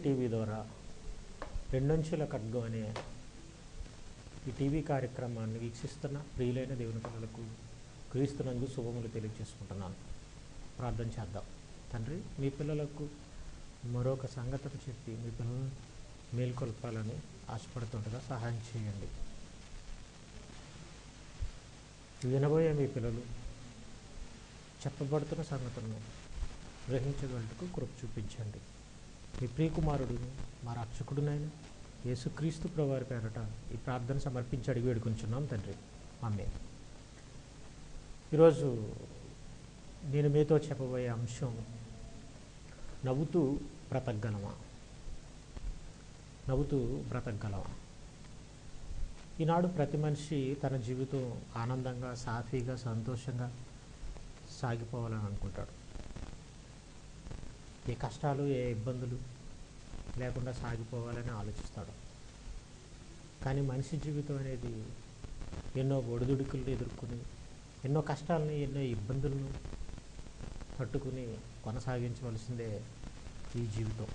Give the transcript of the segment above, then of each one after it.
TV ద్వారా రెండంచుల ఖడ్గం అనే ఈ టీవీ కార్యక్రమాన్ని వీక్షిస్తున్న ప్రియులైన దేవుని పిల్లలకు క్రీస్తునందు శుభములు తెలియజేసుకుంటున్నాను. ప్రార్థన చేద్దాం. తండ్రి మీ పిల్లలకు మరొక సంగతిని చెప్పి మీ పిల్లలను మేల్కొల్పాలని ఆశపడుతుండగా సహాయం చేయండి. వినబోయే మీ పిల్లలు చెప్పబడుతున్న సంగతులను గ్రహించగలకు కృప చూపించండి. మీ ప్రియకుమారుడిని మా రక్షకుడునైన యేసుక్రీస్తు ప్రవారి పేరట ఈ ప్రార్థన సమర్పించి అడిగి వేడుకుంటున్నాం తండ్రి. ఆమె ఈరోజు నేను మీతో చెప్పబోయే అంశం నవ్వుతూ బ్రతకగలమా? నవ్వుతూ బ్రతకగలమా? ఈనాడు ప్రతి మనిషి తన జీవితం ఆనందంగా సాఫీగా సంతోషంగా సాగిపోవాలని అనుకుంటాడు. ఏ కష్టాలు ఏ ఇబ్బందులు లేకుండా సాగిపోవాలని ఆలోచిస్తాడు. కానీ మనిషి జీవితం అనేది ఎన్నో ఒడిదుడుకులను ఎదుర్కొని ఎన్నో కష్టాలని ఎన్నో ఇబ్బందులను తట్టుకుని కొనసాగించవలసిందే ఈ జీవితం.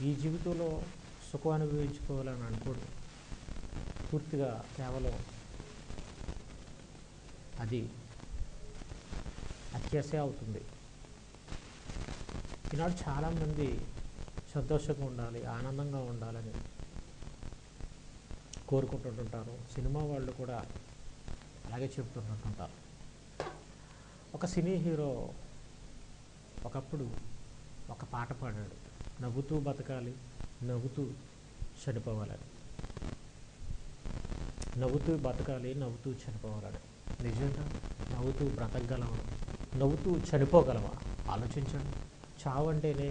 ఈ జీవితంలో సుఖం అనుభవించుకోవాలని అనుకోడు. పూర్తిగా కేవలం అది అత్యాశ అవుతుంది. ఈనాడు చాలామంది సంతోషంగా ఉండాలి ఆనందంగా ఉండాలని కోరుకుంటుంటుంటారు. సినిమా వాళ్ళు కూడా అలాగే చెప్తుంటుంటారు ఒక సినీ హీరో ఒకప్పుడు ఒక పాట పాడాడు. నవ్వుతూ బతకాలి నవ్వుతూ చనిపోవాలని. నవ్వుతూ బతకాలి నవ్వుతూ చనిపోవాలని. నిజంగా నవ్వుతూ బ్రతకగలవా? నవ్వుతూ చనిపోగలమా ఆలోచించండి. చావు అంటేనే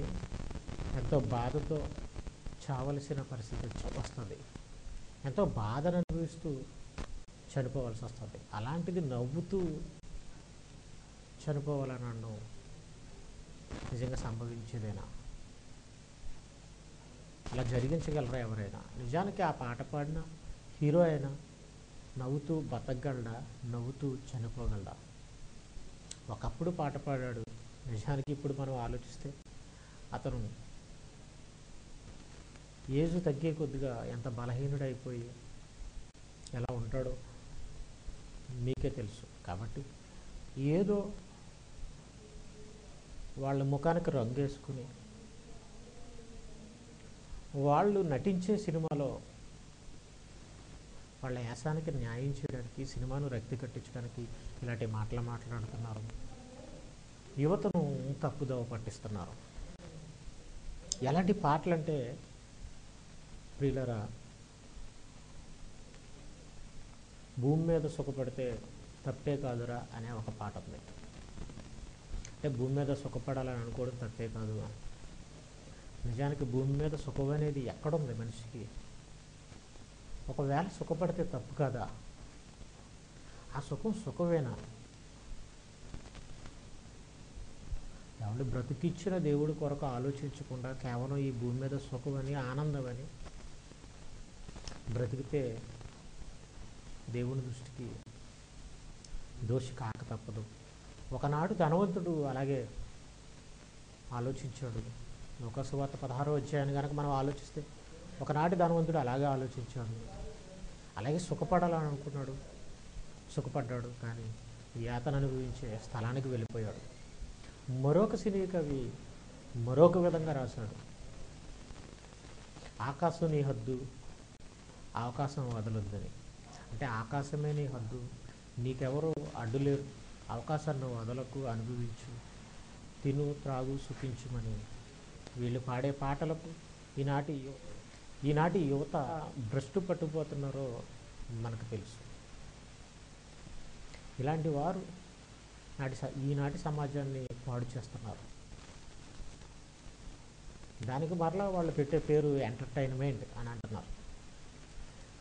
ఎంతో బాధతో చావలసిన పరిస్థితి వస్తుంది. ఎంతో బాధను అనుభవిస్తూ చనిపోవాల్సి వస్తుంది. అలాంటిది నవ్వుతూ చనిపోవాలని అనడం నిజంగా సంభవించేదేనా? అలా జరిగించగలరా ఎవరైనా? నిజానికి ఆ పాట పాడిన హీరో అయినా నవ్వుతూ బతకగలడా? నవ్వుతూ చనిపోగలడా? ఒకప్పుడు పాట పాడాడు నిజానికి ఇప్పుడు మనం ఆలోచిస్తే అతను ఏజ్ తగ్గే కొద్దిగా ఎంత బలహీనుడైపోయి ఎలా ఉంటాడో మీకే తెలుసు. కాబట్టి ఏదో వాళ్ళ ముఖానికి రంగేసుకుని వాళ్ళు నటించే సినిమాలో వాళ్ళ యాసానికి న్యాయం చేయడానికి సినిమాను రక్తి కట్టించడానికి ఇలాంటి మాటలు మాట్లాడుతున్నారు. యువతను తప్పుదోవ పట్టిస్తున్నారు. ఎలాంటి పాటలు అంటే ప్రియులరా భూమి మీద సుఖపడితే తప్పే కాదురా అనే ఒక పాట ఉంది. అంటే భూమి మీద సుఖపడాలని అనుకోవడం తప్పే కాదు నిజానికి భూమి మీద సుఖం అనేది ఎక్కడుంది మనిషికి? ఒకవేళ సుఖపడితే తప్పు కాదా? ఆ సుఖం సుఖమేనా? ఏమంటే బ్రతికిచ్చిన దేవుడి కొరకు ఆలోచించకుండా కేవలం ఈ భూమి మీద సుఖమని ఆనందమని బ్రతికితే దేవుని దృష్టికి దోషి కాక తప్పదు. ఒకనాడు ధనవంతుడు అలాగే ఆలోచించాడు. లోకసువార్త పదహారో అధ్యాయాన్ని కనుక మనం ఆలోచిస్తే ఒకనాటి ధనవంతుడు అలాగే ఆలోచించాడు. అలాగే సుఖపడాలని అనుకున్నాడు. సుఖపడ్డాడు కానీ యాతన అనుభవించే స్థలానికి వెళ్ళిపోయాడు. మరొక సినీ కవి మరొక విధంగా రాశాడు. ఆకాశం నీ హద్దు అవకాశం వదలొద్దని. అంటే ఆకాశమే నీ హద్దు నీకెవరు అడ్డులేరు. అవకాశాన్ని వదలకు అనుభవించు. తిను త్రాగు సుఖించుమని. వీళ్ళు పాడే పాటలకు ఈనాటి ఈనాటి యువత భ్రష్టు పట్టుపోతున్నారో మనకు తెలుసు. ఇలాంటి వారు నాటి స- ఈనాటి సమాజాన్ని పాడు చేస్తున్నారు. దానికి మరలా వాళ్ళు పెట్టే పేరు ఎంటర్టైన్మెంట్ అని అంటున్నారు.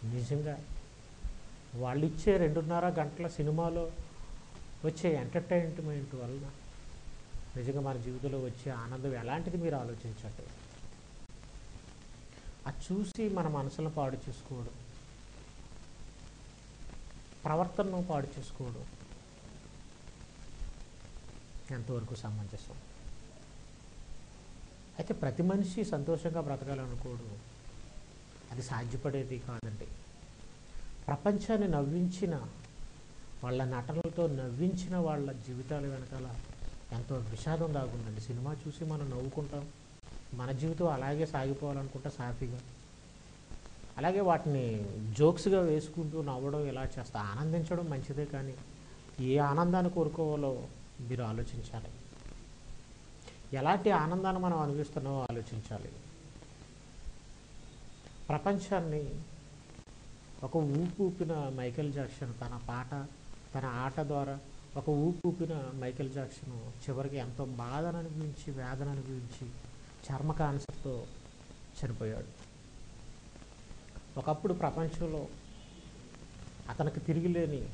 నిజంగా వాళ్ళు ఇచ్చే రెండున్నర గంటల సినిమాలో వచ్చే ఎంటర్టైన్మెంట్ వలన నిజంగా మన జీవితంలో వచ్చే ఆనందం ఎలాంటిది మీరు ఆలోచించండి? అది చూసి మన మనసులను పాడు చేసుకోవడం ప్రవర్తనను పాడు చేసుకోవడం ఎంతవరకు సమంజసం? అయితే ప్రతి మనిషి సంతోషంగా బ్రతకాలనుకోడు. అది సాధ్యపడేది కాదండి. ప్రపంచాన్ని నవ్వించిన వాళ్ళ నటనలతో నవ్వించిన వాళ్ళ జీవితాల వెనకాల ఎంతో విషాదం దాగుందండి. సినిమా చూసి మనం నవ్వుకుంటాం. మన జీవితం అలాగే సాగిపోవాలనుకుంటా సాఫీగా. అలాగే వాటిని జోక్స్గా వేసుకుంటూ నవ్వడం ఇలా చేస్తా ఆనందించడం మంచిదే కానీ ఏ ఆనందాన్ని కోరుకోవాలో మీరు ఆలోచించాలి. ఎలాంటి ఆనందాన్ని మనం అనుభవిస్తున్నామో ఆలోచించాలి. ప్రపంచాన్ని ఒక ఊపు ఊపిన మైకేల్ జాక్సన్ తన పాట తన ఆట ద్వారా ఒక ఊపు ఊపిన మైకేల్ జాక్సన్ చివరికి ఎంతో బాధను అనుభవించి వేదన అనుభవించి చర్మ క్యాన్సర్తో చనిపోయాడు. ఒకప్పుడు ప్రపంచంలో అతనికి తిరిగిలేని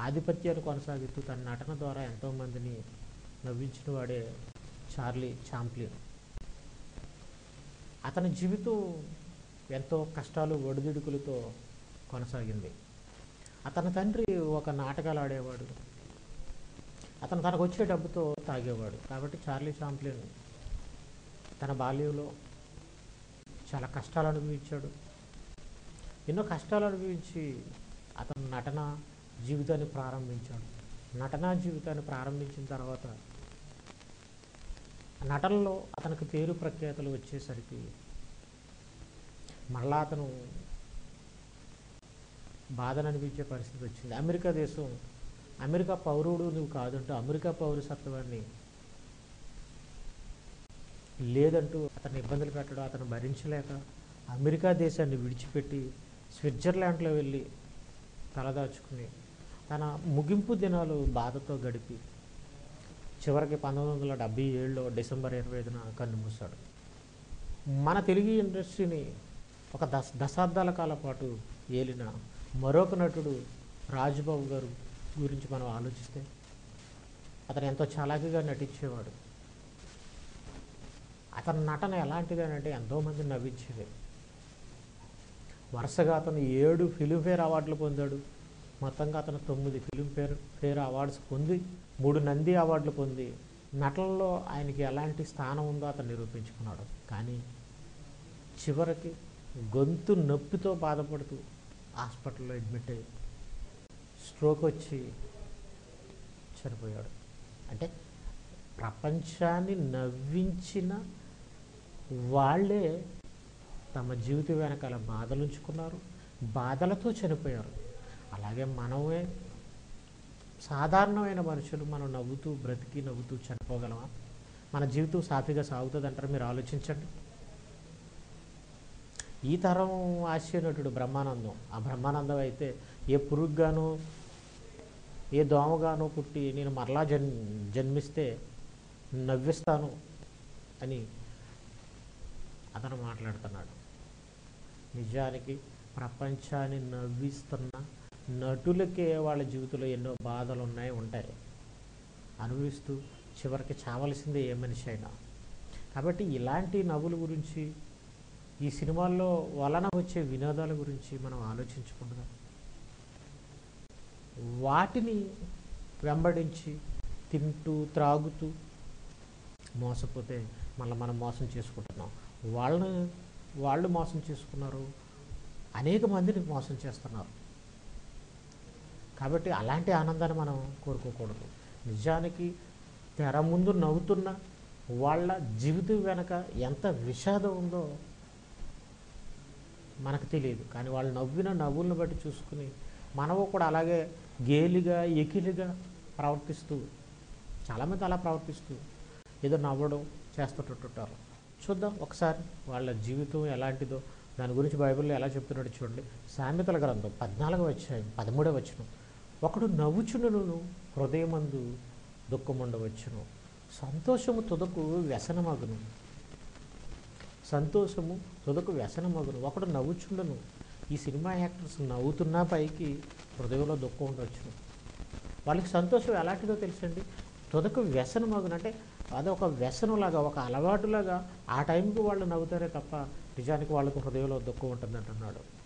ఆధిపత్యాన్ని కొనసాగిస్తూ తన నటన ద్వారా ఎంతోమందిని నవ్వించిన వాడే చార్లీ చాంప్లిన్. అతని జీవితం ఎంతో కష్టాలు ఒడిదుడుకులతో కొనసాగింది. అతని తండ్రి ఒక నాటకాలు ఆడేవాడు. అతను తనకు వచ్చే డబ్బుతో తాగేవాడు. కాబట్టి చార్లీ చాంప్లిన్ తన బాల్యంలో చాలా కష్టాలు అనుభవించాడు. ఎన్నో కష్టాలు అనుభవించి అతను నటన జీవితాన్ని ప్రారంభించాడు. నటనా జీవితాన్ని ప్రారంభించిన తర్వాత నటనలో అతనికి పేరు ప్రఖ్యాతలు వచ్చేసరికి మళ్ళా అతను బాధను అనిపించే పరిస్థితి వచ్చింది. అమెరికా దేశం అమెరికా పౌరుడు నువ్వు కాదంటూ అమెరికా పౌరసత్వాన్ని లేదంటూ అతను ఇబ్బందులు పెట్టడం అతను భరించలేక అమెరికా దేశాన్ని విడిచిపెట్టి స్విట్జర్లాండ్లో వెళ్ళి తలదాచుకుని తన ముగింపు దినాలు బాధతో గడిపి చివరికి పంతొమ్మిది వందల డెబ్బై ఏడులో డిసెంబర్ ఇరవై ఐదున కన్నుమూశాడు మన తెలుగు ఇండస్ట్రీని ఒక దశ దశాబ్దాల కాల పాటు ఏలిన మరొక నటుడు రాజుబాబు గారు గురించి మనం ఆలోచిస్తే అతను ఎంతో చాలాకీగా నటించేవాడు. అతని నటన ఎలాంటిదనంటే ఎంతోమంది నవ్వించేది వరుసగా అతను ఏడు ఫిలింఫేర్ అవార్డులు పొందాడు. మొత్తంగా అతను తొమ్మిది ఫిలింఫేర్ ఫేర్ అవార్డ్స్ పొంది మూడు నంది అవార్డులు పొంది నటనలో ఆయనకి ఎలాంటి స్థానం ఉందో అతను నిరూపించుకున్నాడు. కానీ చివరికి గొంతు నొప్పితో బాధపడుతూ హాస్పిటల్లో అడ్మిట్ అయ్యి స్ట్రోక్ వచ్చి చనిపోయాడు. అంటే ప్రపంచాన్ని నవ్వించిన వాళ్ళే తమ జీవితం వెనకాల బాధలు ఉంచుకున్నారు బాధలతో చనిపోయారు. అలాగే మనమే సాధారణమైన మనుషులు మనం నవ్వుతూ బ్రతికి నవ్వుతూ చనిపోగలమా? మన జీవితం సాఫీగా సాగుతుంది అంటారు మీరు ఆలోచించండి. ఈ తరం ఆశ్చర్యనటుడు నటుడు బ్రహ్మానందం. ఆ బ్రహ్మానందం అయితే ఏ పురుగుగాను ఏ దోమగాను పుట్టి నేను మరలా జన్ జన్మిస్తే నవ్విస్తాను అని అతను మాట్లాడుతున్నాడు. నిజానికి ప్రపంచాన్ని నవ్విస్తున్న నటులకే వాళ్ళ జీవితంలో ఎన్నో బాధలు ఉన్నాయి ఉంటాయి. అనుభవిస్తూ చివరికి చావలసిందే ఏ మనిషి అయినా. కాబట్టి ఇలాంటి నవ్వుల గురించి ఈ సినిమాల్లో వలన వచ్చే వినోదాల గురించి మనం ఆలోచించకుండా వాటిని వెంబడించి తింటూ త్రాగుతూ మోసపోతే మళ్ళీ మనం మోసం చేసుకుంటున్నాం. వాళ్ళని వాళ్ళు మోసం చేసుకున్నారు అనేక మందిని మోసం చేస్తున్నారు. కాబట్టి అలాంటి ఆనందాన్ని మనం కోరుకోకూడదు. నిజానికి తెర ముందు నవ్వుతున్న వాళ్ళ జీవితం వెనక ఎంత విషాదం ఉందో మనకు తెలియదు. కానీ వాళ్ళు నవ్విన నవ్వులను బట్టి చూసుకుని మనము కూడా అలాగే గేలిగా ఎకిలిగా ప్రవర్తిస్తూ చాలామంది అలా ప్రవర్తిస్తూ ఏదో నవ్వడం చేస్తుంటుంటారు. చూద్దాం ఒకసారి వాళ్ళ జీవితం ఎలాంటిదో దాని గురించి బైబిల్లో ఎలా చెప్తున్నాడో చూడండి. సామెతల గ్రంథం పద్నాలుగో వచ్చాయి పదమూడవ వచ్చినాం ఒకడు నవ్వుచునను హృదయమందు దుఃఖముండవచ్చును. సంతోషము తుదకు వ్యసనమగును. సంతోషము తుదకు వ్యసనమగును. ఒకడు నవ్వుచుండను ఈ సినిమా యాక్టర్స్ నవ్వుతున్నా పైకి హృదయంలో దుఃఖం ఉండవచ్చును. వాళ్ళకి సంతోషం ఎలాంటిదో తెలుసండి? తుదకు వ్యసనమగును అంటే అదొక వ్యసనంలాగా ఒక అలవాటులాగా ఆ టైంకి వాళ్ళు నవ్వుతారే తప్ప నిజానికి వాళ్ళకు హృదయంలో దుఃఖం ఉంటుంది అంటున్నాడు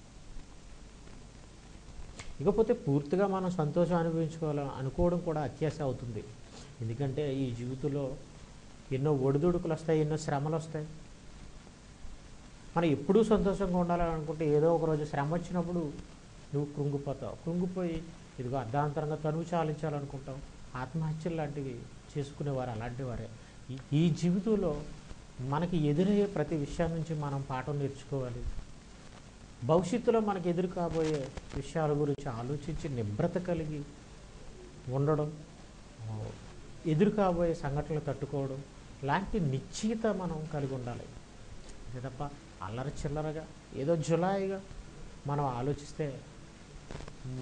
ఇకపోతే పూర్తిగా మనం సంతోషం అనుభవించుకోవాలి అనుకోవడం కూడా అత్యాశ అవుతుంది. ఎందుకంటే ఈ జీవితంలో ఎన్నో ఒడిదుడుకులు వస్తాయి ఎన్నో శ్రమలు వస్తాయి. మనం ఎప్పుడూ సంతోషంగా ఉండాలని అనుకుంటే ఏదో ఒకరోజు శ్రమ వచ్చినప్పుడు నువ్వు కృంగిపోతావు. కృంగిపోయి ఇదిగో అర్ధాంతరంగా తనువు చాలించాలనుకుంటావు. ఆత్మహత్యలు లాంటివి చేసుకునేవారు అలాంటి వారే. ఈ- ఈ జీవితంలో మనకి ఎదురయ్యే ప్రతి విషయం నుంచి మనం పాఠం నేర్చుకోవాలి. భవిష్యత్తులో మనకు ఎదురు కాబోయే విషయాల గురించి ఆలోచించి నిబ్రత కలిగి ఉండడం ఎదురు కాబోయే సంఘటనలు తట్టుకోవడం లాంటి నిశ్చిత మనం కలిగి ఉండాలి. అంతే తప్ప అల్లరి చిల్లరగా ఏదో జులాయిగా మనం ఆలోచిస్తే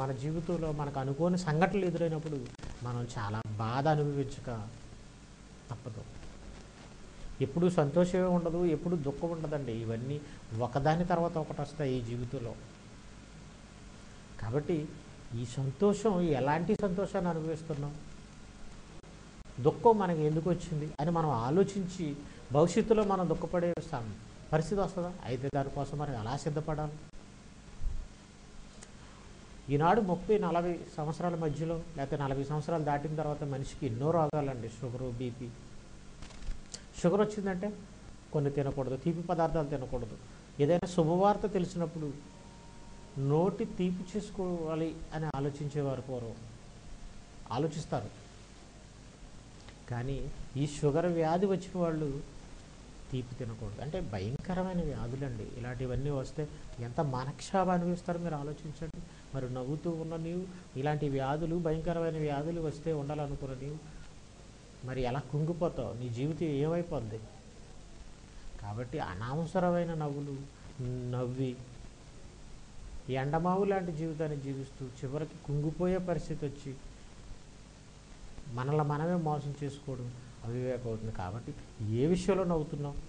మన జీవితంలో మనకు అనుకోని సంఘటనలు ఎదురైనప్పుడు మనం చాలా బాధ అనుభవించక తప్పదు. ఎప్పుడు సంతోషమే ఉండదు ఎప్పుడు దుఃఖం ఉండదండి. ఇవన్నీ ఒకదాని తర్వాత ఒకటి వస్తాయి ఈ జీవితంలో. కాబట్టి ఈ సంతోషం ఎలాంటి సంతోషాన్ని అనుభవిస్తున్నాం? దుఃఖం మనకి ఎందుకు వచ్చింది అని మనం ఆలోచించి భవిష్యత్తులో మనం దుఃఖపడే సం- పరిస్థితి వస్తుందా? అయితే దానికోసం మనం ఎలా సిద్ధపడాలి? ఈనాడు ముప్పై నలభై సంవత్సరాల మధ్యలో లేకపోతే నలభై సంవత్సరాలు దాటిన తర్వాత మనిషికి ఎన్నో రోగాలండి. Sugar BP. షుగర్ వచ్చిందంటే కొన్ని తినకూడదు తీపి పదార్థాలు తినకూడదు. ఏదైనా శుభవార్త తెలిసినప్పుడు నోటి తీపి చేసుకోవాలి అని ఆలోచించేవారు పూర్వం. ఆలోచిస్తారు. కానీ ఈ షుగర్ వ్యాధి వచ్చిన వాళ్ళు తీపి తినకూడదు. అంటే భయంకరమైన వ్యాధులండి. ఇలాంటివన్నీ వస్తే ఎంత మనక్షాభ అనిపిస్తారో మీరు ఆలోచించండి. మరి నవ్వుతూ ఉన్న నీవు ఇలాంటి వ్యాధులు భయంకరమైన వ్యాధులు వస్తే ఉండాలనుకున్న నీవు మరి ఎలా కుంగిపోతావు? నీ జీవితం ఏమైపోద్ది? కాబట్టి అనవసరమైన నవ్వులు నవ్వి ఎండమావు లాంటి జీవితాన్ని జీవిస్తూ చివరికి కుంగిపోయే పరిస్థితి వచ్చి మనల్ని మనమే మోసం చేసుకోవడం అవివేకం అవుతుంది. కాబట్టి ఏ విషయంలో నవ్వుతున్నాం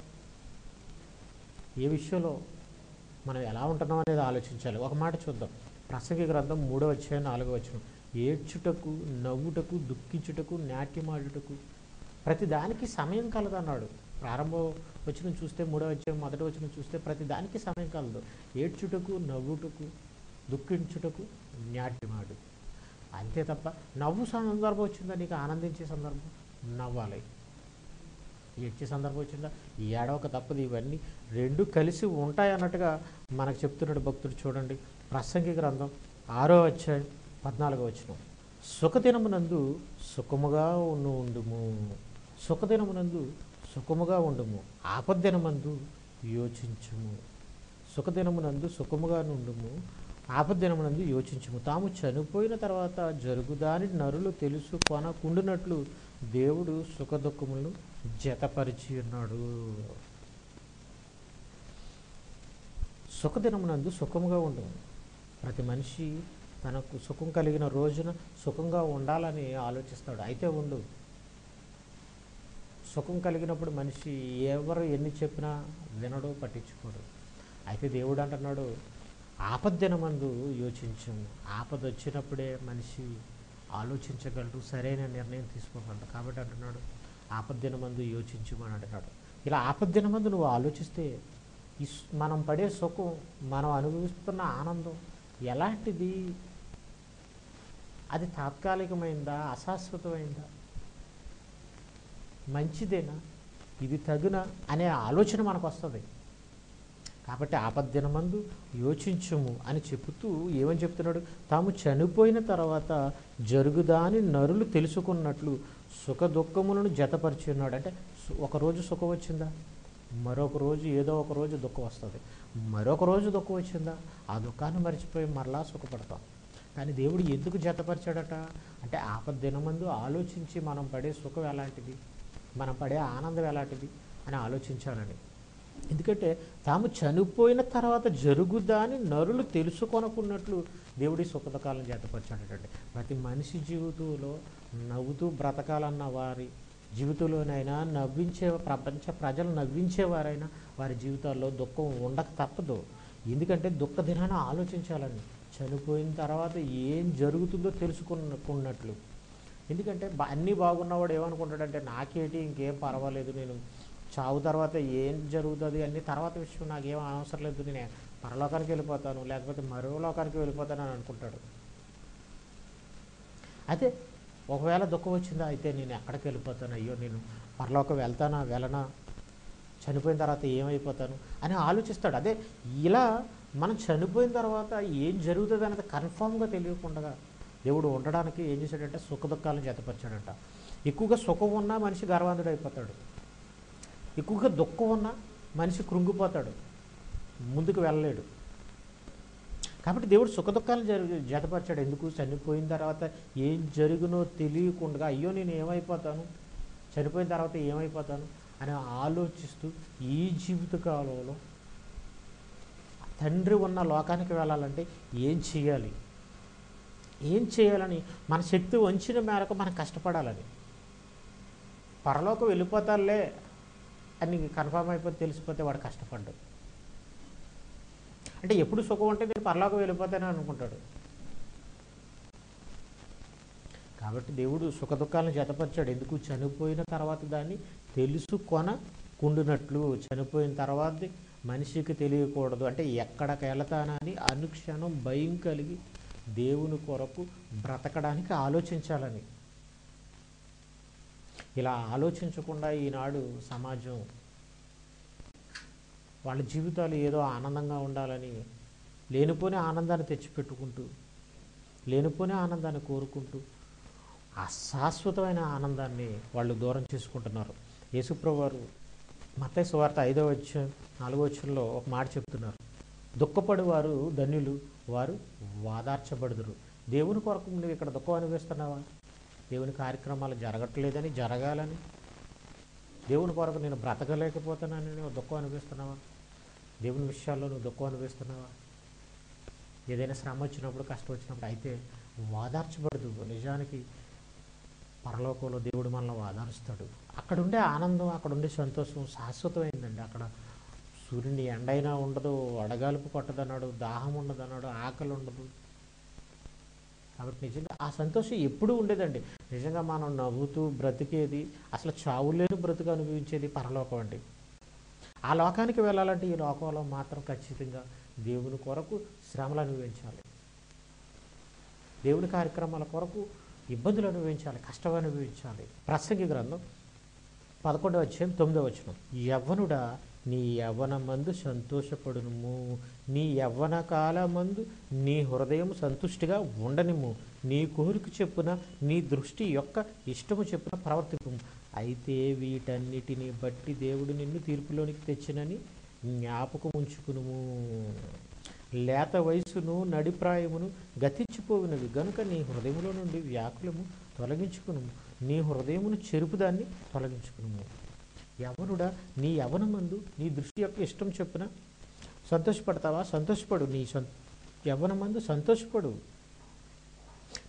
ఏ విషయంలో మనం ఎలా ఉంటున్నాం అనేది ఆలోచించాలి. ఒక మాట చూద్దాం. ప్రసంగి గ్రంథం మూడో అధ్యాయం నాలుగో వచ్చినాం ఏడ్చుటకు నవ్వుటకు దుఃఖించుటకు నాట్యమాడుటకు. ప్రతిదానికి సమయం కలదన్నాడు ప్రారంభ వచ్చిన చూస్తే మూడో వచ్చిన మొదటి వచ్చిన చూస్తే ప్రతిదానికి సమయం కలదు. ఏడ్చుటకు నవ్వుటకు దుఃఖించుటకు నాట్యమాడు. అంతే తప్ప నవ్వు సందర్భం వచ్చిందా? నీకు ఆనందించే సందర్భం? నవ్వాలి. ఏడ్చే సందర్భం వచ్చిందా? ఏడవక తప్పదు. ఇవన్నీ రెండు కలిసి ఉంటాయి అన్నట్టుగా మనకు చెప్తున్నాడు భక్తుడు. చూడండి. ప్రసంగి గ్రంథం ఆరో అధ్యాయం పద్నాలుగో వచ్చిన సుఖదినమునందు సుఖముగా ఉన్న ఉండుము. సుఖదినమునందు సుఖముగా ఉండుము. ఆపద్దినమందు యోచించుము. సుఖదినమునందు సుఖముగా నుండుము. ఆపద్దినమునందు యోచించుము. తాము చనిపోయిన తర్వాత జరుగుదాని నరులు తెలుసు కొనకుండునట్లు దేవుడు సుఖదుఖములను జతపరిచి ఉన్నాడు. సుఖదినమునందు సుఖముగా ఉండము. ప్రతి మనిషి తనకు సుఖం కలిగిన రోజున సుఖంగా ఉండాలని ఆలోచిస్తాడు. అయితే ఉండు. సుఖం కలిగినప్పుడు మనిషి ఎవరు ఎన్ని చెప్పినా వినడు పట్టించుకోడు. అయితే దేవుడు అంటున్నాడు ఆపద్దినమందు యోచించము. ఆపద వచ్చినప్పుడే మనిషి ఆలోచించగలడు సరైన నిర్ణయం తీసుకోగలడు. కాబట్టి అంటున్నాడు ఆపద్దినమందు యోచించమని అంటున్నాడు. ఇలా ఆపద్దినమందు నువ్వు ఆలోచిస్తే మనం పడే సుఖం మనం అనుభవిస్తున్న ఆనందం ఎలాంటిది? అది తాత్కాలికమైందా? అశాశ్వతమైందా? మంచిదేనా? ఇది తగునా? అనే ఆలోచన మనకు వస్తుంది కాబట్టి ఆపద్దినమందు యోచించము అని చెబుతూ ఏమని చెప్తున్నాడు? తాము చనిపోయిన తర్వాత జరుగుదాని నరులు తెలుసుకున్నట్లు సుఖ దుఃఖములను జతపరిచున్నాడు అంటే సు- ఒక రోజు సుఖం వచ్చిందా? మరొక రోజు ఏదో ఒక రోజు దుఃఖం వస్తుంది. మరొక రోజు దుఃఖం వచ్చిందా? ఆ దుఃఖాన్ని మర్చిపోయి మరలా సుఖపడతాం. కానీ దేవుడు ఎందుకు జతపరిచాడట? అంటే ఆపద్దినమందు ఆలోచించి మనం పడే సుఖం ఎలాంటిది? మనం పడే ఆనందం ఎలాంటిది? అని ఆలోచించాలని. ఎందుకంటే తాము చనిపోయిన తర్వాత జరుగుదాని నరులు తెలుసుకొనకున్నట్లు దేవుడి సుఖదుఖాలను జతపరిచాడటండి. ప్రతి మనిషి జీవితంలో నవ్వుతూ బ్రతకాలన్న వారి జీవితంలోనైనా నవ్వించే ప్రపంచ ప్రజలు నవ్వించేవారైనా వారి జీవితాల్లో దుఃఖం ఉండక తప్పదు. ఎందుకంటే దుఃఖ దినాన్ని ఆలోచించాలని. చనిపోయిన తర్వాత ఏం జరుగుతుందో తెలుసుకున్నట్లు ఎందుకంటే అన్నీ బాగున్నవాడు ఏమనుకుంటాడంటే నాకేంటి ఇంకేం పర్వాలేదు నేను చావు తర్వాత ఏం జరుగుతుంది అన్ని తర్వాత విషయం నాకేం అవసరం లేదు నేను పరలోకానికి వెళ్ళిపోతాను లేకపోతే మరో లోకానికి వెళ్ళిపోతాను అని అనుకుంటాడు. అయితే ఒకవేళ దుఃఖం వచ్చిందా అయితే నేను ఎక్కడికి వెళ్ళిపోతాను అయ్యో నేను పరలోకి వెళ్తానా వెళ్ళనా చనిపోయిన తర్వాత ఏమైపోతాను అని ఆలోచిస్తాడు. అదే ఇలా మనం చనిపోయిన తర్వాత ఏం జరుగుతుంది అనేది కన్ఫామ్గా తెలియకుండా దేవుడు ఉండడానికి ఏం చేశాడంటే సుఖ దుఃఖాలను జతపరిచాడంట ఎక్కువగా సుఖం ఉన్నా మనిషి గర్వాంధుడు అయిపోతాడు. ఎక్కువగా దుఃఖం ఉన్నా మనిషి కృంగిపోతాడు. ముందుకు వెళ్ళలేడు. కాబట్టి దేవుడు సుఖ దుఃఖాలను జరు జతపరిచాడు ఎందుకు? చనిపోయిన తర్వాత ఏం జరిగినో తెలియకుండా అయ్యో నేను ఏమైపోతాను? చనిపోయిన తర్వాత ఏమైపోతాను? అని ఆలోచిస్తూ ఈ జీవిత కాలంలో తండ్రి ఉన్న లోకానికి వెళ్ళాలంటే ఏం చేయాలి? ఏం చేయాలని మన శక్తి వంచిన మేరకు మనం కష్టపడాలని. పరలోకం వెళ్ళిపోతారులే అని కన్ఫామ్ అయిపోతే తెలిసిపోతే వాడు కష్టపడ్డు. అంటే ఎప్పుడు సుఖం ఉంటే నేను పరలోకం వెళ్ళిపోతానని అనుకుంటాడు. కాబట్టి దేవుడు సుఖ దుఃఖాలను జతపరిచాడు. ఎందుకు? చనిపోయిన తర్వాత దాన్ని తెలుసుకొన కుండినట్లు చనిపోయిన తర్వాత మనిషికి తెలియకూడదు. అంటే ఎక్కడికి వెళతానని అనుక్షణం భయం కలిగి దేవుని కొరకు బ్రతకడానికి ఆలోచించాలని. ఇలా ఆలోచించకుండా ఈనాడు సమాజం వాళ్ళ జీవితాలు ఏదో ఆనందంగా ఉండాలని లేనిపోని ఆనందాన్ని తెచ్చిపెట్టుకుంటూ లేనిపోని ఆనందాన్ని కోరుకుంటూ అశాశ్వతమైన ఆనందాన్ని వాళ్ళు దూరం చేసుకుంటున్నారు. యేసుప్రవారు వారు సువార్త ఐదో వచ్చ నాలుగో వచ్చంలో ఒక మాట చెప్తున్నారు. దుఃఖపడు వారు ధన్యులు వారు వాదార్చబడుదురు. దేవుని కొరకు నువ్వు ఇక్కడ దుఃఖం అనిపిస్తున్నావా దేవుని కార్యక్రమాలు జరగట్లేదని జరగాలని. దేవుని కొరకు నేను బ్రతకలేకపోతున్నానని నువ్వు దుఃఖం అనిపిస్తున్నావా దేవుని విషయాల్లో నువ్వు దుఃఖం అనిపిస్తున్నావా ఏదైనా శ్రమ వచ్చినప్పుడు కష్టం వచ్చినప్పుడు అయితే వాదార్చబడదు నిజానికి పరలోకంలో దేవుడు మనల్ని వాదారుస్తాడు అక్కడ ఉండే ఆనందం అక్కడ ఉండే సంతోషం శాశ్వతమైందండి. అక్కడ సూర్యుని ఎండైనా ఉండదు వడగాలుపు కొట్టదన్నాడు దాహం ఉండదన్నాడు ఆకలి ఉండదు. కాబట్టి నిజంగా ఆ సంతోషం ఎప్పుడూ ఉండేదండి. నిజంగా మనం నవ్వుతూ బ్రతికేది అసలు చావు లేని బ్రతుకు అనుభవించేది పరలోకం అండి. ఆ లోకానికి వెళ్ళాలంటే ఈ లోకంలో మాత్రం ఖచ్చితంగా దేవుని కొరకు శ్రమలు అనుభవించాలి. దేవుని కార్యక్రమాల కొరకు ఇబ్బందులు అనుభవించాలి కష్టం అనుభవించాలి. ప్రసంగి గ్రంథం పదకొండవ అధ్యాయం తొమ్మిదవ వచనం. యవ్వనుడా నీ యవ్వన మందు సంతోషపడునుము. నీ యవ్వన కాలమందు నీ హృదయం సంతుష్టిగా ఉండనిము. నీ కోరిక చెప్పున నీ దృష్టి యొక్క ఇష్టము చెప్పున ప్రవర్తింపు అయితే వీటన్నిటిని బట్టి దేవుడు నిన్ను తీర్పులోనికి తెచ్చినని జ్ఞాపకం ఉంచుకునుము. లేత వయసును నడిప్రాయమును గతించిపోయినవి గనుక నీ హృదయములో నుండి వ్యాకులము తొలగించుకును నీ హృదయమును చెరుపుదాన్ని తొలగించుకును యవనుడా నీ యవనమందు నీ దృష్టి యొక్క ఇష్టం చొప్పున సంతోషపడతావా? సంతోషపడు. నీ సం యవనమందు సంతోషపడు.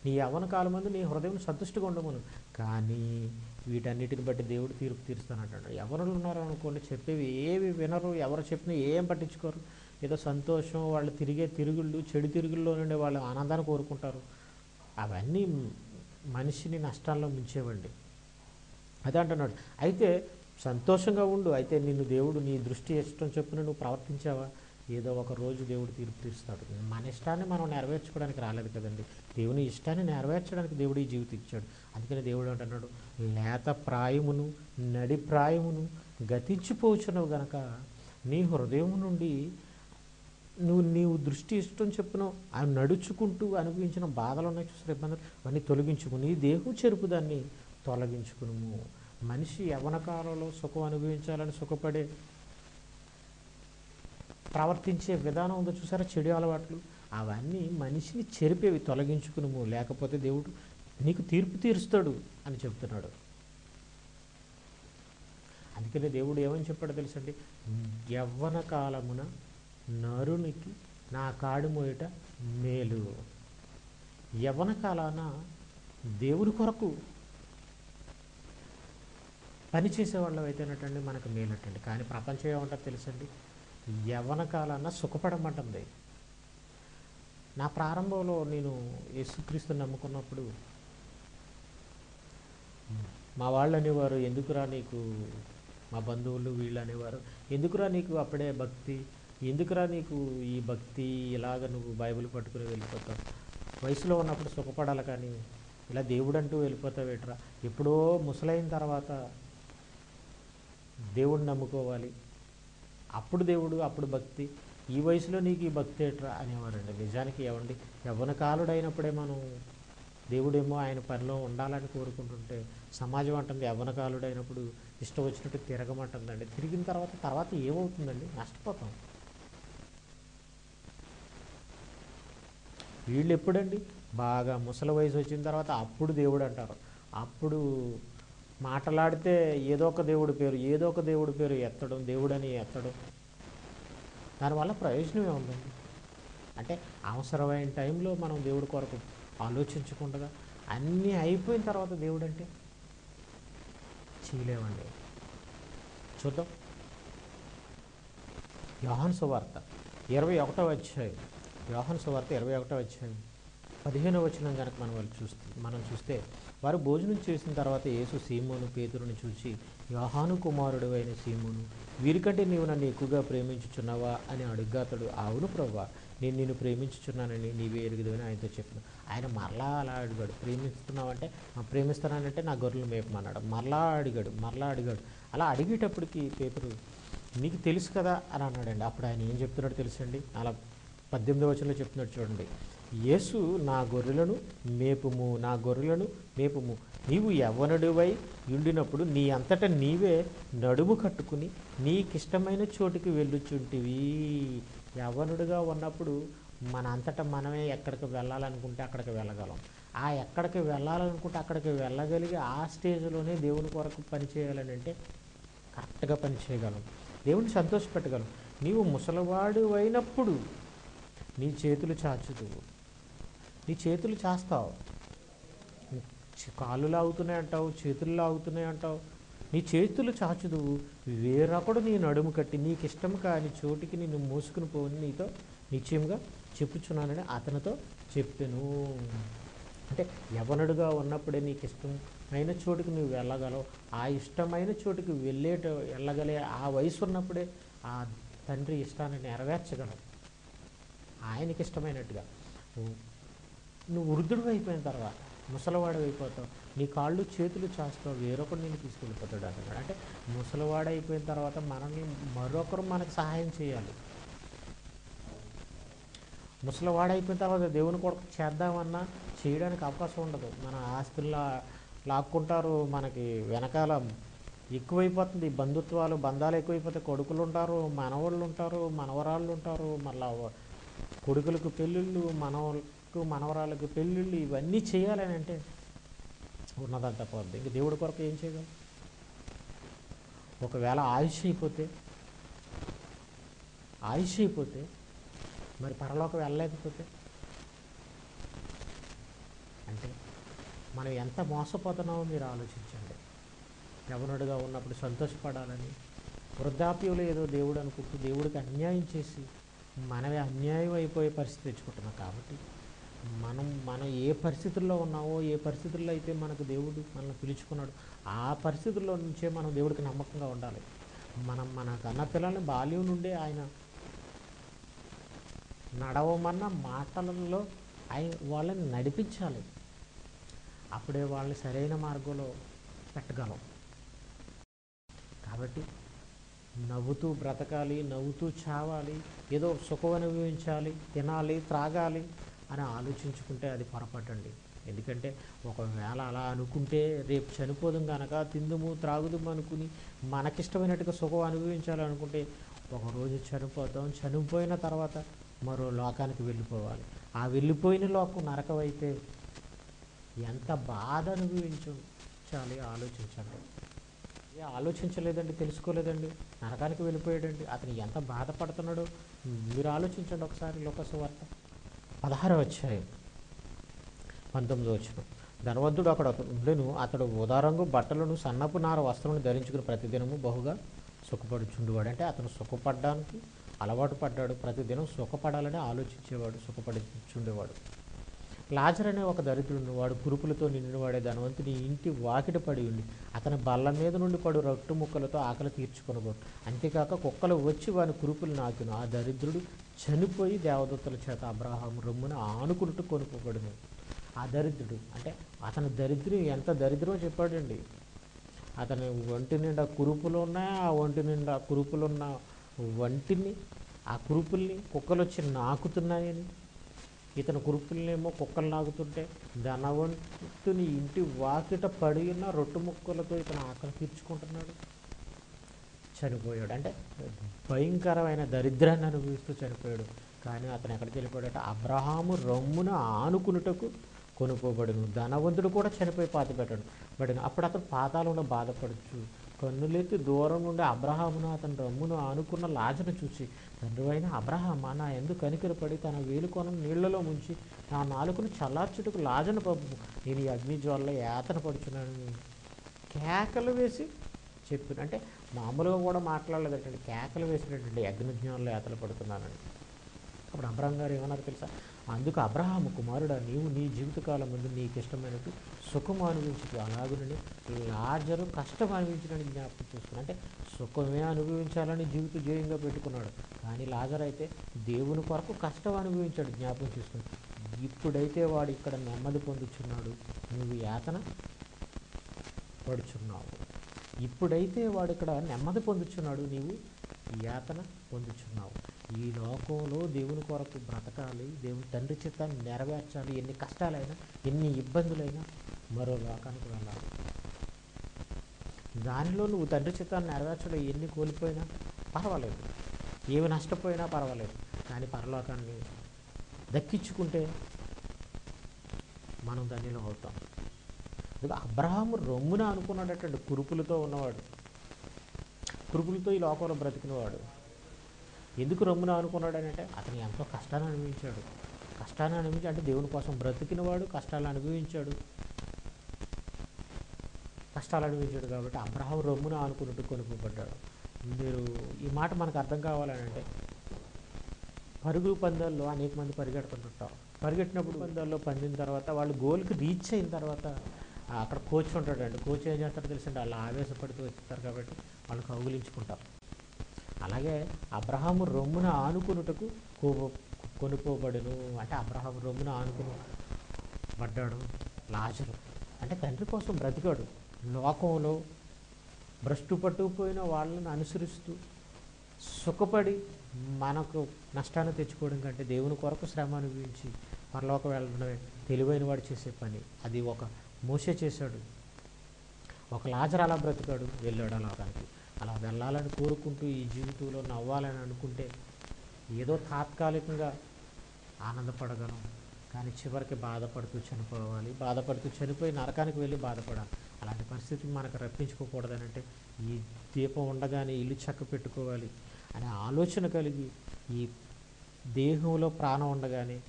నీ యవన కాలమందు నీ హృదయం సంతుష్టిగా ఉండమును. కానీ వీటన్నిటిని బట్టి దేవుడు తీర్పు తీరుస్తానంటాడు. ఎవరు ఉన్నారు అనుకోండి చెప్పేవి ఏవి వినరు. ఎవరు చెప్పినా ఏం పట్టించుకోరు. ఏదో సంతోషం వాళ్ళు తిరిగే తిరుగుళ్ళు చెడు తిరుగుల్లో నుండి వాళ్ళు ఆనందాన్ని కోరుకుంటారు. అవన్నీ మనిషిని నష్టాల్లో ముంచేవండి. అదే అంటున్నాడు. అయితే సంతోషంగా ఉండు. అయితే నిన్ను దేవుడు నీ దృష్టి ఇష్టం చొప్పున నువ్వు ప్రవర్తించావా? ఏదో ఒక రోజు దేవుడు తీర్పు తీరుస్తాడు. మన ఇష్టాన్ని మనం నెరవేర్చుకోవడానికి రాలేదు కదండి. దేవుని ఇష్టాన్ని నెరవేర్చడానికి దేవుడు ఈ జీవితం ఇచ్చాడు. అందుకని దేవుడు అంటున్నాడు లేత ప్రాయమును నడి ప్రాయమును గతించిపోచునవు గనక నీ హృదయం నుండి నువ్వు నీవు దృష్టి ఇష్టం చెప్పున అవి నడుచుకుంటూ అనుభవించిన బాధలు ఉన్నాయి చూసారు ఇబ్బందులు? అవన్నీ తొలగించుకుని ఈ దేహం చెరుపు దాన్ని తొలగించుకును మనిషి యవన కాలంలో సుఖం అనుభవించాలని సుఖపడే ప్రవర్తించే విధానం ఉందో చూసారా? చెడు అలవాట్లు. అవన్నీ మనిషిని చెరిపేవి తొలగించుకును లేకపోతే దేవుడు నీకు తీర్పు తీరుస్తాడు అని చెప్తున్నాడు. అందుకనే దేవుడు ఏమని చెప్పాడో తెలుసండి? యవ్వన కాలమున నరునికి నా కాడు మోయట మేలు. యవ్వన కాలాన దేవుని కొరకు పని చేసేవాళ్ళం అయితేనటండి మనకు మేలటండి. కానీ ప్రపంచం ఏమంటారు తెలుసండి? యవ్వన కాలాన సుఖపడమంటుంది. నా ప్రారంభంలో నేను యేసుక్రీస్తు నమ్ముకున్నప్పుడు మా వాళ్ళు అనేవారు ఎందుకురా నీకు మా బంధువులు వీళ్ళు అనేవారు ఎందుకురా నీకు అప్పుడే భక్తి? ఎందుకురా నీకు ఈ భక్తి ఇలాగ నువ్వు బైబిల్ పట్టుకుని వెళ్ళిపోతావు? వయసులో ఉన్నప్పుడు సుఖపడాలి కానీ ఇలా దేవుడు అంటూ వెళ్ళిపోతావేట్రా ఎప్పుడో ముసలైన తర్వాత దేవుడిని నమ్ముకోవాలి. అప్పుడు దేవుడు అప్పుడు భక్తి. ఈ వయసులో నీకు ఈ భక్తి ఏట్రా అనేవారండి. నిజానికి ఏమండి? యవ్వన కాలుడైనప్పుడే మనం దేవుడేమో ఆయన పనిలో ఉండాలని కోరుకుంటుంటే సమాజం అంటుంది యవ్వనకాలుడైనప్పుడు ఇష్టం వచ్చినట్టు తిరగమంటుందండి. తిరిగిన తర్వాత తర్వాత ఏమవుతుందండి? నష్టపోతాం. వీళ్ళు ఎప్పుడండి? బాగా ముసలి వయసు వచ్చిన తర్వాత అప్పుడు దేవుడు అంటారు. అప్పుడు మాటలాడితే ఏదో ఒక దేవుడి పేరు ఏదో ఒక దేవుడి పేరు ఎత్తడం దేవుడని ఎత్తడం. దానివల్ల ప్రయోజనం ఏముందండి? అంటే అవసరమైన టైంలో మనం దేవుడి కొరకు ఆలోచించకుండా అన్నీ అయిపోయిన తర్వాత దేవుడు అంటే చేయలేమండి. చూద్దాం. యోహన్ సువార్త ఇరవై ఒకటో అధ్యాయం. యోహాన్ సువార్త ఇరవై ఒకటో అధ్యాయం. పదిహేనో వచ్చిన కనుక మనం వాళ్ళు చూస్తే మనం చూస్తే వారు భోజనం చేసిన తర్వాత యేసు సీమోను పేతురుని చూసి యోహాను కుమారుడు అయిన సీమోను వీరికంటే నీవు నన్ను ఎక్కువగా ప్రేమించుచున్నావా అని అడుగ్గా అతడు అవును ప్రభా నేను నిన్ను ప్రేమించుచున్నానని నీవే ఎరుగుదని ఆయనతో చెప్పిన. ఆయన మరలా అలా అడిగాడు ప్రేమిస్తున్నావంటే ప్రేమిస్తున్నానంటే నా గొర్రెలు మేపమన్నాడు. మరలా అడిగాడు మరలా అడిగాడు. అలా అడిగేటప్పటికి పేతురు నీకు తెలుసు కదా అని అన్నాడండి. అప్పుడు ఆయన ఏం చెప్తున్నాడు తెలుసండి? అలా పద్దెనిమిది వచనంలో చెప్తున్నాడు చూడండి. యేసు నా గొర్రెలను మేపుము నా గొర్రెలను మేపుము. నీవు యవ్వనుడివై ఉండినప్పుడు నీ అంతటా నీవే నడుము కట్టుకుని నీకిష్టమైన చోటుకి వెళ్ళుచుంటివి. యవ్వనుడిగా ఉన్నప్పుడు మన అంతటా మనమే ఎక్కడికి వెళ్ళాలనుకుంటే అక్కడికి వెళ్ళగలం. ఆ ఎక్కడికి వెళ్ళాలనుకుంటే అక్కడికి వెళ్ళగలిగి ఆ స్టేజ్లోనే దేవుని కొరకు పనిచేయాలని అంటే కరెక్ట్గా పని చేయగలం. దేవుని సంతోషపెట్టగలం. నీవు ముసలివాడు అయినప్పుడు నీ చేతులు చాచుదువు నీ చేతులు చాస్తావు. కాళ్ళు లాగుతున్నాయి అంటావు చేతులు లాగుతున్నాయి అంటావు. నీ చేతులు చాచుదువు వేరొకడు నీ నడుము కట్టి నీకు ఇష్టం కాని చోటికి నిన్ను మోసుకుని పోని నీతో నిశ్చయంగా చెప్పుచున్నానని అతనితో చెప్పాను. అంటే యవనుడుగా ఉన్నప్పుడే నీకు ఇష్టమైన చోటుకి నువ్వు వెళ్ళగలవు. ఆ ఇష్టమైన చోటుకి వెళ్ళేట వెళ్ళగలే ఆ వయసు ఉన్నప్పుడే ఆ తండ్రి ఇష్టాన్ని నెరవేర్చగలవు. ఆయనకి ఇష్టమైనట్టుగా నువ్వు- వృద్ధుడు అయిపోయిన తర్వాత ముసలివాడు అయిపోతావు నీ కాళ్ళు చేతులు చేస్తావు వేరొకరు నేను తీసుకెళ్ళిపోతాడు అంటున్నాడు. అంటే ముసలివాడు అయిపోయిన తర్వాత మనల్ని మరొకరు మనకు సహాయం చేయాలి. ముసలివాడు అయిపోయిన తర్వాత దేవుని కొరకు చేద్దామన్నా చేయడానికి అవకాశం ఉండదు. మన ఆస్తుల్లో లాక్కుంటారు మనకి వెనకాల ఎక్కువైపోతుంది. బంధుత్వాలు బంధాలు ఎక్కువైపోతాయి కొడుకులు ఉంటారు మనవాళ్ళు ఉంటారు మనవరాళ్ళు ఉంటారు మళ్ళీ కొడుకులకు పెళ్ళిళ్ళు మనవలకు మనవరాలకు పెళ్ళిళ్ళు ఇవన్నీ చేయాలని అంటే ఉన్నదంతా పోద్ది. ఇంక దేవుడి కొరకు ఏం చేయగలం? ఒకవేళ ఆయుష్ అయిపోతే ఆయుష్ అయిపోతే మరి పరలోకి వెళ్ళలేకపోతే? అంటే మనం ఎంత మోసపోతున్నామో మీరు ఆలోచించండి. యవనుడిగా ఉన్నప్పుడు సంతోషపడాలని వృద్ధాప్యంలో ఏదో దేవుడు అనుకుంటూ దేవుడికి అన్యాయం చేసి మనమే అన్యాయం అయిపోయే పరిస్థితి తెచ్చుకుంటున్నాం కాబట్టి మనం మనం ఏ పరిస్థితుల్లో ఉన్నామో ఏ పరిస్థితుల్లో అయితే మనకు దేవుడు మనల్ని పిలుచుకున్నాడు ఆ పరిస్థితుల్లో నుంచే మనం దేవుడికి నమ్మకంగా ఉండాలి. మనం మన కన్న పిల్లల్ని బాల్యం నుండే ఆయన నడవమన్న మాటలలో ఆయన వాళ్ళని నడిపించాలి. అప్పుడే వాళ్ళని సరైన మార్గంలో పెట్టగలం. కాబట్టి నవ్వుతూ బ్రతకాలి నవ్వుతూ చావాలి ఏదో సుఖం అనుభవించాలి తినాలి త్రాగాలి అని ఆలోచించుకుంటే అది పొరపాటండి. ఎందుకంటే ఒకవేళ అలా అనుకుంటే రేపు చనిపోదాం కనుక తిందుము త్రాగుదాం అనుకుని మనకిష్టమైనట్టుగా సుఖం అనుభవించాలనుకుంటే ఒకరోజు చనిపోతాం చనిపోయిన తర్వాత మరో లోకానికి వెళ్ళిపోవాలి. ఆ వెళ్ళిపోయిన లోకం నరకమైతే ఎంత బాధ అనుభవించాలి ఆలోచించండి. ఆలోచించలేదండి తెలుసుకోలేదండి నరకానికి వెళ్ళిపోయాడండి. అతను ఎంత బాధపడుతున్నాడో మీరు ఆలోచించండి ఒకసారి లోకసువార్త. పదహారు అధ్యాయం పంతొమ్మిది వచ్చిన ధనవంతుడు అక్కడ ఉండెను అతడు ఉదారంగు బట్టలను సన్నపు నార వస్త్రమును ధరించుకుని ప్రతిదినము బహుగా సుఖపడుచుండేవాడు. అంటే అతను సుఖపడడానికి అలవాటు పడ్డాడు. ప్రతిదినం సుఖపడాలని ఆలోచించేవాడు సుఖపడుచుండేవాడు. లాజర్ అనే ఒక దరిద్రుడు వాడు కురుపులతో నిండినవాడే ధనవంతుని ఇంటి వాకిట పడి ఉండి అతని బల్ల మీద నుండి పడు రొట్టు ముక్కలతో ఆకలి తీర్చుకొనబోడు. అంతేకాక కుక్కలు వచ్చి వాని కురుపులు నాకును. ఆ దరిద్రుడు చనిపోయి దేవదత్తుల చేత అబ్రహాం రొమ్మును ఆనుకున్నట్టు కొనుక్కోబడింది ఆ దరిద్రుడు అంటే అతని దరిద్రం ఎంత దరిద్రమో చెప్పాడండి. అతని ఒంటి నిండా కురుపులు ఉన్నాయి ఆ ఒంటి నిండా కురుపులు ఉన్న వంటిని ఆ కురుపుల్ని కుక్కలు వచ్చి నాకుతున్నాయని ఇతను కురుపులనేమో కుక్కలు నాగుతుంటే ధనవంతుని ఇంటి వాకిట పడి ఉన్న రొట్టు ముక్కలతో ఇతను ఆకలి తీర్చుకుంటున్నాడు చనిపోయాడు. అంటే భయంకరమైన దరిద్రాన్ని అనుభవిస్తూ చనిపోయాడు. కానీ అతను ఎక్కడికి వెళ్ళిపోయాడట అబ్రహాము రమ్మున ఆనుకునుటకు కొనుక్కోబడును ధనవంతుడు కూడా చనిపోయి పాత పెట్టాడు బట్ అప్పుడు అతను పాతాళంలో బాధపడచ్చు కన్నులెత్తి దూరం నుండి అబ్రహామును అతని రమ్మును ఆనుకున్న లాజను చూసి తండ్రి అయిన అబ్రహామా నా ఎందుకు కనికరపడి తన వేలుకొన నీళ్ళలో ముంచి నా నాలుకను చల్లార్చుటకు లాజను పంపు నేను ఈ అగ్ని జ్వాలలో యాతన పడుచున్నాను. కేకలు వేసి చెప్పిన అంటే మామూలుగా కూడా మాట్లాడలేదంటే కేకలు వేసినటువంటి అగ్నిజ్ఞానంలో యాతలు పడుతున్నానండి అప్పుడు అబ్రహం గారు ఏమన్నారు తెలుసా? అందుకు అబ్రహాము కుమారుడా నీవు నీ జీవితకాలం ముందు నీకు ఇష్టమైనట్టు సుఖం అనుభవించు అలాగునని లాజరు కష్టం అనుభవించడానికి జ్ఞాపకం చేసుకున్నాడు. అంటే సుఖమే అనుభవించాలని జీవిత జయంగా పెట్టుకున్నాడు. కానీ లాజర్ అయితే దేవుని కొరకు కష్టం అనుభవించాడు జ్ఞాపకం చేసుకుని ఇప్పుడైతే వాడు ఇక్కడ నెమ్మది పొందుచున్నాడు. నువ్వు యాతన పడుచున్నావు. ఇప్పుడైతే వాడు ఇక్కడ నెమ్మది పొందుచున్నాడు. నీవు యాతన పొందుచున్నావు. ఈ లోకంలో దేవుని కొరకు బ్రతకాలి దేవుని తండ్రి చిత్తాన్ని నెరవేర్చాలి ఎన్ని కష్టాలైనా ఎన్ని ఇబ్బందులైనా మరో లోకానికి వెళ్ళాలి. దానిలో నువ్వు తండ్రి చిత్తాన్ని నెరవేర్చడం ఎన్ని కోల్పోయినా పర్వాలేదు. ఏమి నష్టపోయినా పర్వాలేదు. కానీ పరలోకాన్ని దక్కించుకుంటే మనం ధన్యులం అవుతాం. ఇదిగో అబ్రహాము రొమ్మున అనుకున్నాడటండి కురుపులతో ఉన్నవాడు కురుపులతో ఈ లోకంలో బ్రతికినవాడు ఎందుకు రొమ్మున అనుకున్నాడు అంటే అతను ఎంతో కష్టాన్ని అనుభవించాడు. కష్టాన్ని అనుభవించి అంటే దేవుని కోసం బ్రతికినవాడు కష్టాలు అనుభవించాడు. కష్టాలు అనుభవించాడు కాబట్టి అబ్రహాం రొమ్మున అనుకున్నట్టు కొనుక్కోబడ్డాడు. మీరు ఈ మాట మనకు అర్థం కావాలని అంటే పరుగు పందాల్లో అనేక మంది పరిగెడుతుంటారు పరిగెట్టినప్పుడు పందాల్లో పందిన తర్వాత వాళ్ళు గోల్కి రీచ్ అయిన తర్వాత అక్కడ కోచ్ ఉంటాడండి. కోచ్ ఏం చేస్తారో తెలిసిండి? వాళ్ళు ఆవేశపడుతూ వచ్చేస్తారు కాబట్టి వాళ్ళు కౌగులించుకుంటారు అలాగే అబ్రహాము రొమ్మున ఆనుకునుటకు కో- కొనుక్కోబడును అంటే అబ్రహాము రొమ్మున ఆనుకుని పడ్డాడు లాజరు. అంటే తండ్రి కోసం బ్రతికాడు. లోకంలో భ్రష్టు పట్టుకుపోయిన వాళ్ళని అనుసరిస్తూ సుఖపడి మనకు నష్టాన్ని తెచ్చుకోవడం కంటే దేవుని కొరకు శ్రమ అనుభవించి పరలోకం వెళ్ళడమే తెలివైన వాడు చేసే పని. అది ఒక మోసే చేశాడు. ఒక లాజర్ అలా బ్రతికాడు వెళ్ళాడు అలా లోకానికి. అలా వెళ్ళాలని కోరుకుంటూ ఈ జీవితంలో నవ్వాలని అనుకుంటే ఏదో తాత్కాలికంగా ఆనందపడగలం. కానీ చివరికి బాధపడుతూ చనిపోవాలి. బాధపడుతూ చనిపోయి నరకానికి వెళ్ళి బాధపడాలి. అలాంటి పరిస్థితి మనకు రప్పించుకోకూడదని అంటే ఈ దీపం ఉండగానే ఇల్లు చక్క పెట్టుకోవాలి అనే ఆలోచన కలిగి ఈ దేహంలో ప్రాణం ఉండగానే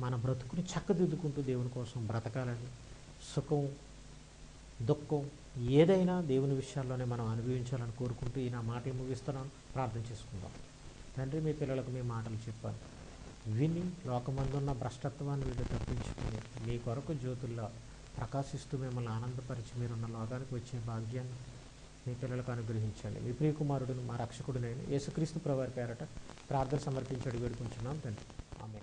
మన బ్రతుకుని చక్కదిద్దుకుంటూ దేవుని కోసం బ్రతకాలని సుఖం దుఃఖం ఏదైనా దేవుని విషయాల్లోనే మనం అనుభవించాలని కోరుకుంటూ ఈ నా మాటలు ముగిస్తున్నాను. ప్రార్థన చేసుకుందాం. తండ్రి మీ పిల్లలకు మీ మాటలు చెప్పాను విని లోకమందున్న భ్రష్టత్వాన్ని వీళ్ళు తప్పించుకుని మీ కొరకు జ్యోతుల్లో ప్రకాశిస్తూ మిమ్మల్ని ఆనందపరిచి మీరున్న లోకానికి వచ్చే భాగ్యాన్ని మీ పిల్లలకు అనుగ్రహించండి మీ ప్రియకుమారుడును మా రక్షకుడునైన యేసుక్రీస్తు ప్రవారి పేరట ప్రార్థన సమర్పించి అడిగి వేడుకుంటున్నాం తండ్రి. ఆమె